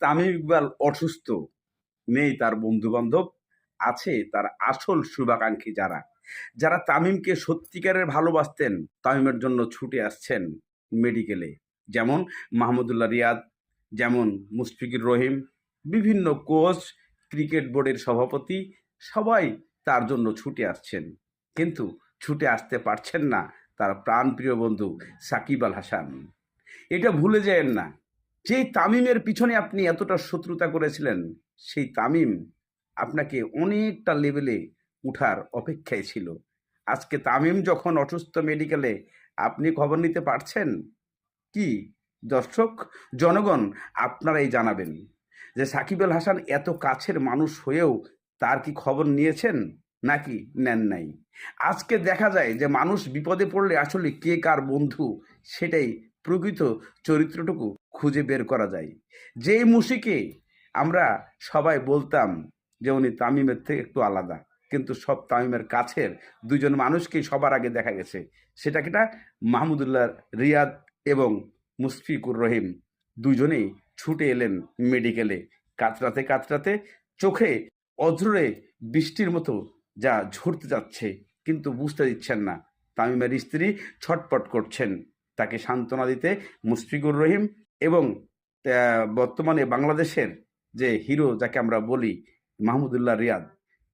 তামিম ইকবাল অসুস্থ নেই তার বন্ধু বান্ধব আছে তার আসল শুভাকাঙ্ক্ষী যারা। যারা তামিমকে সত্যিকারের ভালোবাসতেন, তামিমের জন্য ছুটে আসছেন মেডিকেলে। যেমন মাহমুদুল্লাহ রিয়াদ, যেমন মুশফিকুর রহিম, বিভিন্ন কোচ, ক্রিকেট বোর্ডের সভাপতি, সবাই তার জন্য ছুটে আসছেন। কিন্তু ছুটে আসতে পারছেন না তার প্রাণপ্রিয় বন্ধু সাকিব আল হাসান। এটা ভুলে যায়েন না। যেই তামিমের পিছনে আপনি এতটা শত্রুতা করেছিলেন, সেই তামিম আপনাকে অনেকটা লেভেলে উঠার অপেক্ষায় ছিল। আজকে তামিম যখন অসুস্থ মেডিকেলে আপনি খবর নিতে পারছেন? কি? দর্শক, জনগণ আপনারাই জানাবেন যে সাকিব আল হাসান এত কাছের মানুষ হয়েও তার কি খবর নিয়েছেন নাকি নেন নাই? আজকে দেখা যায় যে মানুষ বিপদে পড়লে আসলে কে কার বন্ধু সেটাই প্রকৃত চরিত্রটুকু খুঁজে বের করা যায়। যেই মুশিকে আমরা সবাই বলতাম যে উনি তামিমের থেকে একটু আলাদা, কিন্তু সব তামিমের কাছের দুজন মানুষকেই সবার আগে দেখা গেছে। সেটা কিটা মাহমুদুল্লাহ রিয়াদ এবং মুশফিকুর রহিম। দুজনেই ছুটে এলেন মেডিকেলে। কাতরাতে কাতরাতে চোখে অঝরে বৃষ্টির মতো যা ঝরতে যাচ্ছে, কিন্তু বুঝতে দিচ্ছেন না। তামিমের স্ত্রী ছটপট করছেন। তাকে সান্ত্বনা দিতে মুশফিকুর রহিম এবং বর্তমানে বাংলাদেশের যে হিরো যাকে আমরা বলি মাহমুদুল্লাহ রিয়াদ,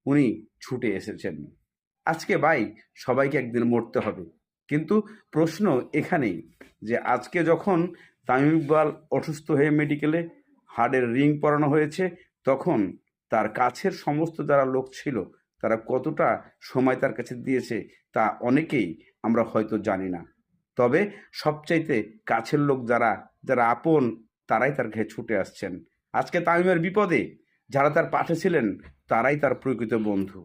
উনি ছুটে এসেছেন। আজকে ভাই সবাইকে একদিন মরতে হবে। কিন্তু প্রশ্ন এখানেই যে আজকে যখন তামিম ইকবাল অসুস্থ হয়ে মেডিকেলে হার্টের রিং পরানো হয়েছে, তখন তার কাছের সমস্ত যারা লোক ছিল, তারা কতটা সময় তার কাছে দিয়েছে তা অনেকেই আমরা হয়তো জানি না। তবে সবচাইতে কাছের লোক যারা যারা আপন, তারাই তার কাছে ছুটে আসছেন। আজকে তামিমের বিপদে যারা তার পাশে ছিলেন, তারাই তার প্রকৃত বন্ধু।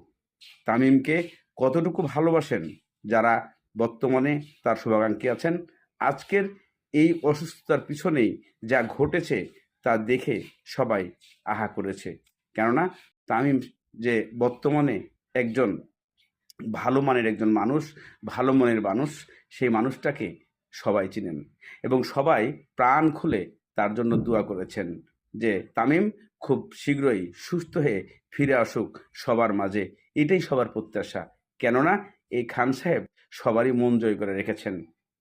তামিমকে কতটুকু ভালোবাসেন, যারা বর্তমানে তার শুভাকাঙ্ক্ষী আছেন, আজকের এই অসুস্থতার পিছনেই যা ঘটেছে, তা দেখে সবাই আহা করেছে। কেননা তামিম যে বর্তমানে একজন ভালো মানের একজন মানুষ, ভালো মনের মানুষ সেই মানুষটাকে সবাই চিনেন এবং সবাই প্রাণ খুলে তার জন্য দোয়া করেছেন যে, তামিম, খুব শীঘ্রই সুস্থ হয়ে ফিরে আসুক সবার মাঝে। এটাই সবার প্রত্যাশা। কেননা এই খান সাহেব সবারই মন জয় করে রেখেছেন।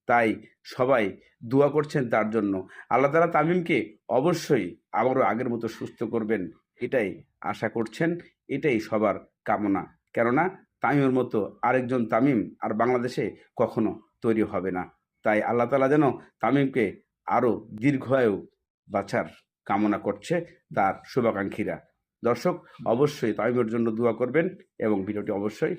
তাই সবাই দোয়া করছেন তার জন্য। আল্লাহ তালা তামিমকে অবশ্যই আবারও আগের মতো সুস্থ করবেন এটাই আশা করছেন, এটাই সবার কামনা। কেননা তামিমের মতো আরেকজন তামিম আর বাংলাদেশে কখনো তৈরি হবে না। তাই আল্লাহ তালা যেন তামিমকে আরও দীর্ঘায়ু বাঁচার কামনা করছে তার শুভাকাঙ্ক্ষীরা। দর্শক অবশ্যই তামিমের জন্য দোয়া করবেন এবং ভিডিওটি অবশ্যই